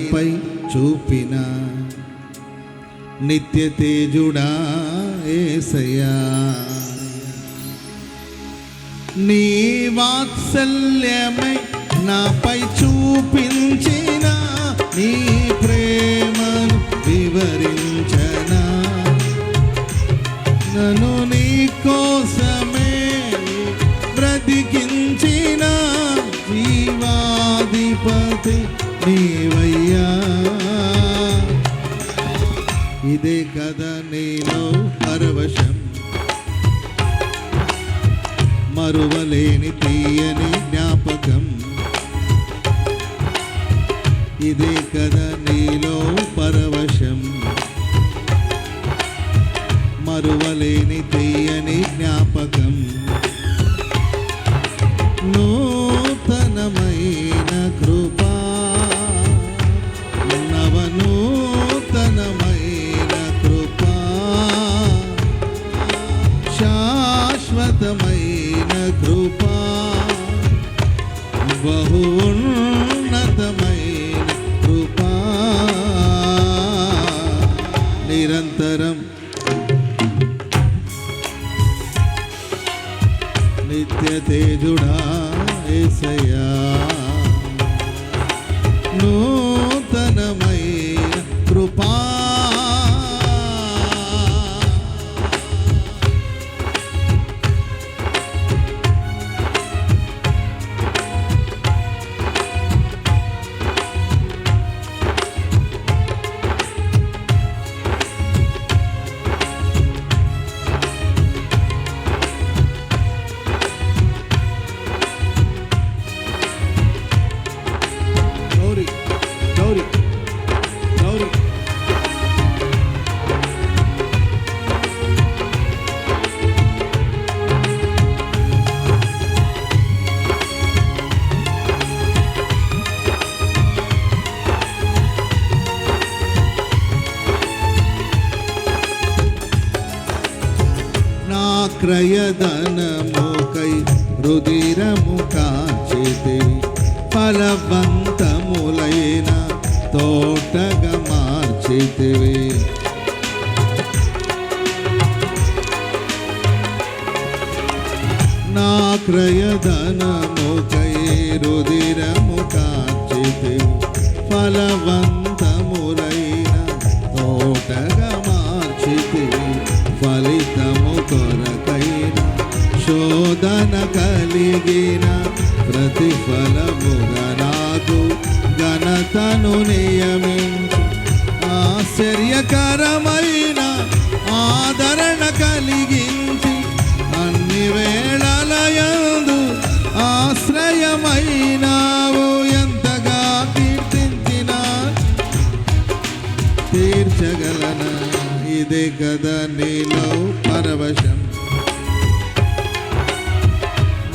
నాపై చూపిన నిత్య తేజుడా ఏసయ్యా. నీ వాత్సల్యమై నాపై చూపించిన నీ ప్రేమను వివరించనా. నన్ను ఇదే నీలో పరవశం. మరువలేని తీయని జ్ఞాపకం. ఇదే కదా నీలో పరవశం. మరువలేని తీయని జ్ఞాపకం. బహు ఉన్నతమైన కృపా. నిరంతరం నిత్య తేజుడా ఏసయా ప్రయదనముకై రుదిరము కాచితివి ఫలవంతములైన తోటగా మార్చితివి. నా క్రయధనముకై రుదిరము కాచితివి ఫలవంత కలిగిన ప్రతిఫలముగా నాకు ఘనతను నియమించు. ఆశ్చర్యకరమైన ఆదరణ కలిగించి అన్ని వేళలయందు ఆశ్రయమైనావు. ఎంతగా కీర్తించిన తీర్చగలన? ఇదే కదా నీలో పరవశం.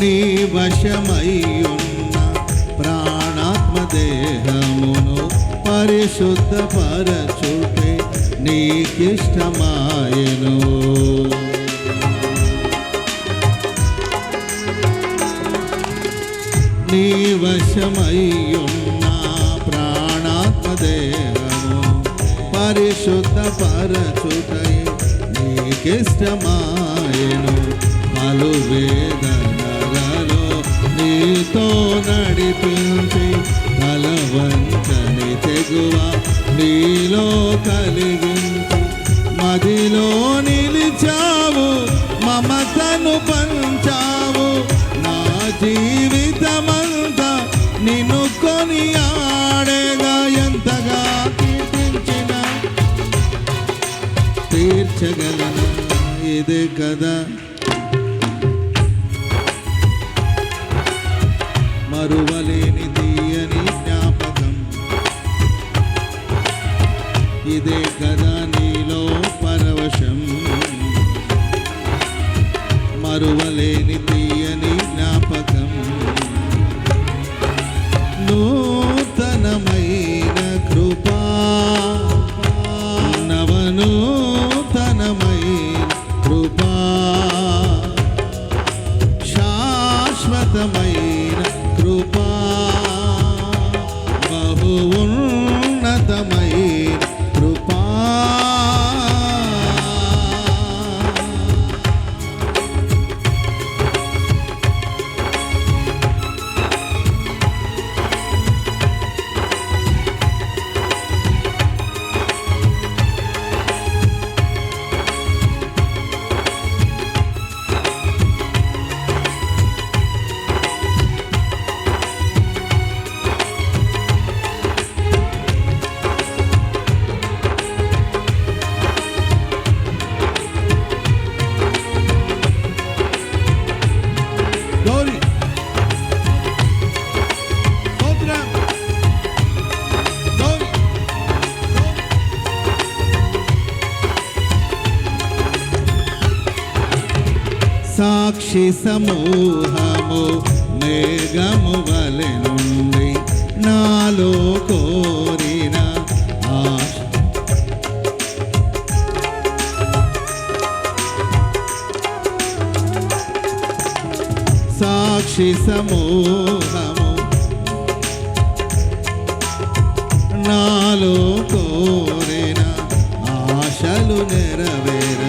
నీ వశమయ్యున్న ప్రాణాత్మ దేహమును పరిశుద్ధ పరచుటే నీకిష్టమాయను. నీ వశమయ్యున్న ప్రాణాత్మ దేహము పరిశుద్ధ పరచుటై నీకిష్టమాయను. పలు వేదన నీతో నడిపించి బలవంచని తెగువ నీలో కలిగించి. మదిలో నిలిచావు మమతను పంచావు. నా జీవితమంతా నిన్ను కొని ఆడేగా ఎంతగా తీర్చించిన తీర్చగలన? ఇది కదా. మరువలేని తీయని జ్ఞాపకం. ఇదే కదా నీలో పరవశం. మరువలేని పక్షి సమూహము మేఘము వలె నుండి నాలో కోరిన ఆశ. సాక్షి సమూహము నాలో కోరిన ఆశలు నెరవేర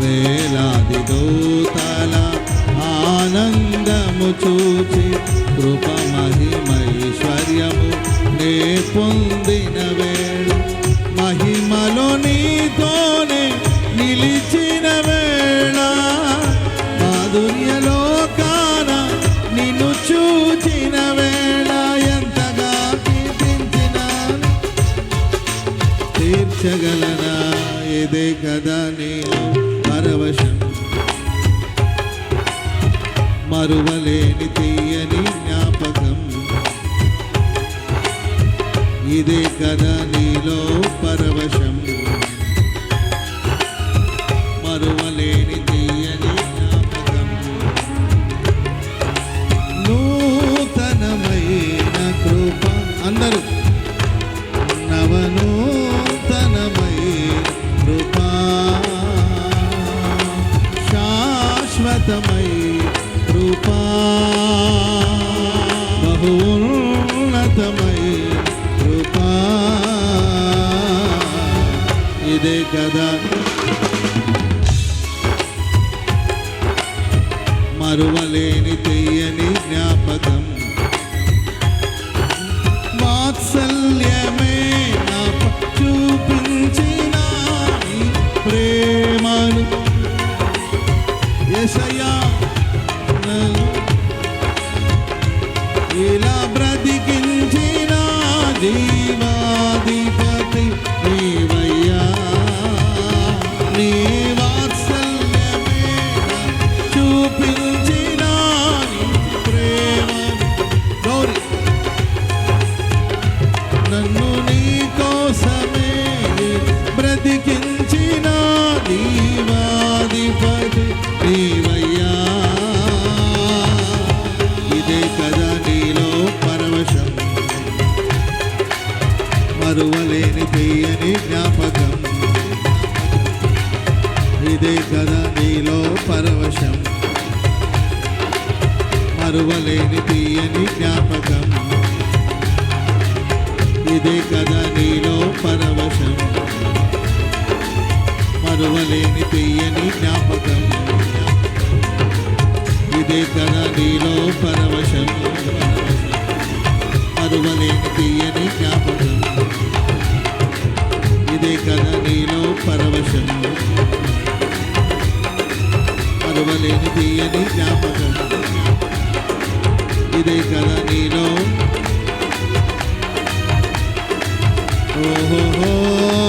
వేలాది దూతల ఆనందము చూచి కృప మహిమైశ్వర్యము నే పొందిన వేళ. మహిమలో నీతోనే నిలిచిన వేళ. మాధుర్యలో కాన నిన్ను చూచిన వేళ. ఎంతగా కీర్తించిన తీర్చగలనా ఇదే కదా నేను పరవశం. మరువలేని తీయని జ్ఞాపకం. ఇదే కదా నీలో పరవశం. మరువలేని తీయని జ్ఞాపకం. నూతనమైన కృప. అందరూ. నవనూతనమైన కృపా. శాశ్వతమై కృపా బహు కృపా. ఇదే కదా మరువలేని తెయ్యని జ్ఞాపకం. లేని తీయని జ్ఞాపకం. ఇదే కదా నీలో పరవశం. మరువలేని తీయని జ్ఞాపకం. ఇదే కదా నీలో పరవశం. మరువలేని తీయని జ్ఞాపకం. ఇదే కదా నీలో పరవశం. మరువలేని తీయని జ్ఞాపకం. ఇదే కదా నీలో పరవశం. మరువలేని తీయని జ్ఞాపకం. ఇదే కదా నీలో. ఓహో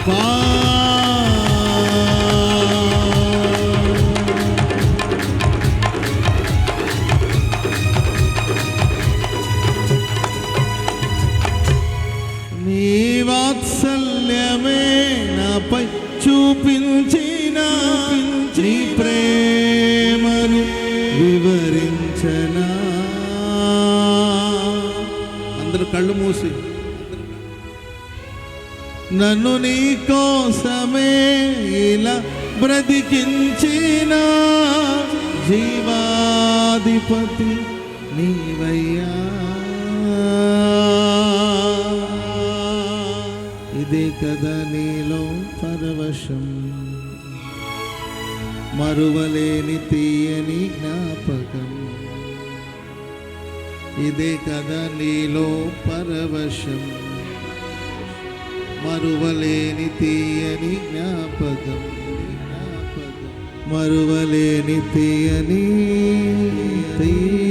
కృపా నీ వాత్సల్యమే నాపై చూపించిన నీ ప్రేమను వివరించనా. అందరూ కళ్ళు మూసి. నన్ను నీ కోసమే ఇలా బ్రతికించిన జీవాధిపతి నీవయ్యా. ఇదే కదా నీలో పరవశం. మరువలేని తీయని జ్ఞాపకం. ఇదే కదా నీలో పరవశం. మరువలేని తీయని జ్ఞాపకం మరువలేని తీయని తీయ